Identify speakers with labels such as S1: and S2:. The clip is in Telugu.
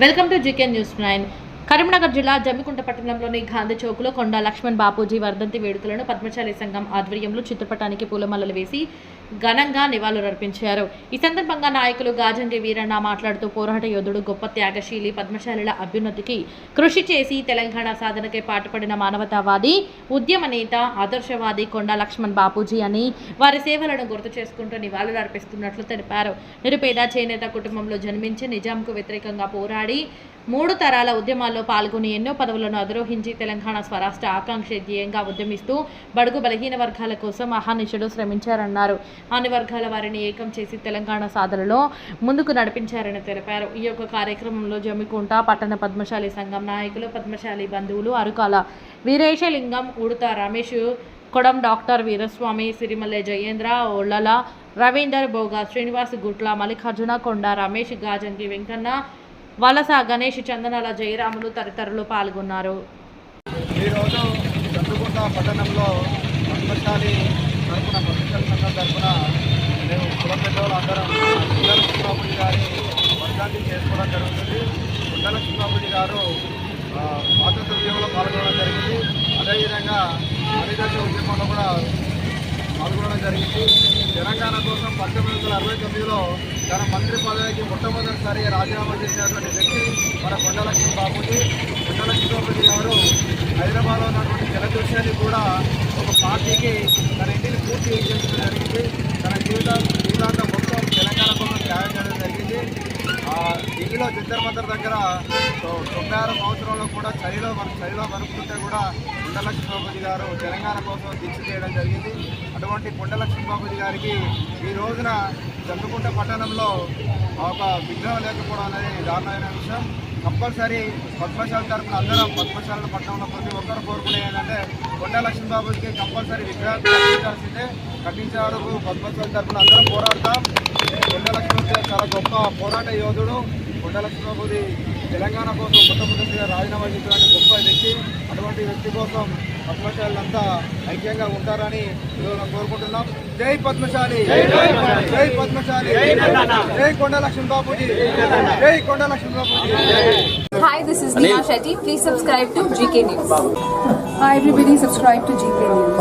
S1: Welcome to GK news nine Karimnagar జిల్లా జమ్మికుంట పట్టణంలోని గాంధీ చౌక్లో కొండ లక్ష్మణ్ బాపూజీ వర్ధంతి వేడుకలను పద్మశాలి సంఘం ఆధ్వర్యంలో చిత్రపటానికి పూలమాలలు వేసి ఘనంగా నివాళులర్పించారు. ఈ సందర్భంగా నాయకులు గాజంగి వీరన్న మాట్లాడుతూ పోరాట యోధుడు గొప్ప త్యాగశీలి పద్మశాలిల అభ్యున్నతికి కృషి చేసి తెలంగాణ సాధనకై పాటుపడిన మానవతావాది ఉద్యమ నేత ఆదర్శవాది కొండ లక్ష్మణ్ బాపూజీ అని వారి సేవలను గుర్తు చేసుకుంటూ నివాళులు అర్పిస్తున్నట్లు తెలిపారు. నిరుపేద చేనేత కుటుంబంలో జన్మించి నిజాంకు వ్యతిరేకంగా పోరాడి మూడు తరాల ఉద్యమాల్లో పాల్గొని ఎన్నో పదవులను అధిరోహించి తెలంగాణ స్వరాష్ట్ర ఆకాంక్ష ధ్యేయంగా ఉద్యమిస్తూ బడుగు బలహీన వర్గాల కోసం అహానిషుడు శ్రమించారన్నారు. అన్ని వర్గాల వారిని ఏకం చేసి తెలంగాణ సాధనలో ముందుకు నడిపించారని తెలిపారు. ఈ యొక్క కార్యక్రమంలో జమ్మికుంట పట్టణ పద్మశాలి సంఘం నాయకులు పద్మశాలి బంధువులు అరుకాల వీరేశలింగం ఉడత రమేష్ కొడం డాక్టర్ వీరస్వామి సిరిమల్లె జయేంద్ర ఒళ్ళల రవీందర్ బోగా శ్రీనివాస్ గుట్ల మల్లికార్జున కొండ రమేష్ గాజంగి వెంకన్న వలస గణేష్ చందనాల జయరాములు తదితరులు పాల్గొన్నారు.
S2: ఈరోజు చంద్రగుంట పట్టణంలో పద్మశాలి తరఫున పద్మశాలి సంఘం తరఫున మేము కులం పెద్దవాళ్ళు అందరం గుండల గారి వర్గాన్ని చేసుకోవడం జరుగుతుంది. గుండల కృష్ణబాబుజీ గారు ఆ, స్వాతంత్ర ఉద్యమంలో పాల్గొనడం జరిగింది. అదేవిధంగా హరిదశ ఉద్యమంలో కూడా పాల్గొనడం జరిగింది. తెలంగాణ కోసం పంతొమ్మిది వందల అరవై తొమ్మిదిలో తన మంత్రి పదవికి మొట్టమొదటిసారి రాజీనామా చేసినటువంటి వ్యక్తి మన కొండలక్ష్మి బాబుజీ కొండలక్ష్మి బాబుజీ గారు హైదరాబాద్లో ఉన్నటువంటి జలదృశ్యాన్ని కూడా ఒక పార్టీకి తన ఇంటిని పూర్తి చేసుకుని జరిగింది. తన జీవితం జీవితాంత మొత్తం తెలంగాణ కోసం త్యాగం చేయడం జరిగింది ఆ ఇద్దరు మద్దరు దగ్గర తొంభై ఆరు సంవత్సరంలో కూడా చలిలో చలిలో కనుక్కుంటే కూడా కొండలక్ష్మి బాబుజీ గారు తెలంగాణ కోసం దీక్ష చేయడం జరిగింది. అటువంటి కొండలక్ష్మి బాబుజీ గారికి ఈ రోజున చంద్రకుంట పట్టణంలో ఒక విగ్రహం లేకపోవడం అనేది దారుణమైన విషయం. కంపల్సరీ పద్మశాల తరఫున అందరం పద్మశాల పట్టణంలో ప్రతి ఒక్కరు కోరుకునే ఏంటంటే కొండ లక్ష్మీ బాబుకి కంపల్సరీ విగ్రహం కట్టించాల్సిందే. కట్టించే వరకు పద్మశాల తరఫున అందరం పోరాడతాం. కొండ చాలా గొప్ప పోరాట యోధుడు. కొండ లక్ష్మీ బాబుది తెలంగాణ కోసం మొట్టమొదటిగా రాజీనామా చేసినటువంటి గొప్ప వ్యక్తి అటువంటి వ్యక్తి కోసం పద్మశాలంతా ఐక్యంగా ఉంటారని ఈరోజు కోరుకుంటున్నాం. జై పద్మశాలి! జై పద్మశాలి! జై కొండ లక్ష్మీ బాబుజీ జై Konda Lakshmi Babuji
S3: Hi, this is Neha Shetty. Please subscribe to GK News.
S4: Hi everybody, subscribe to GK News.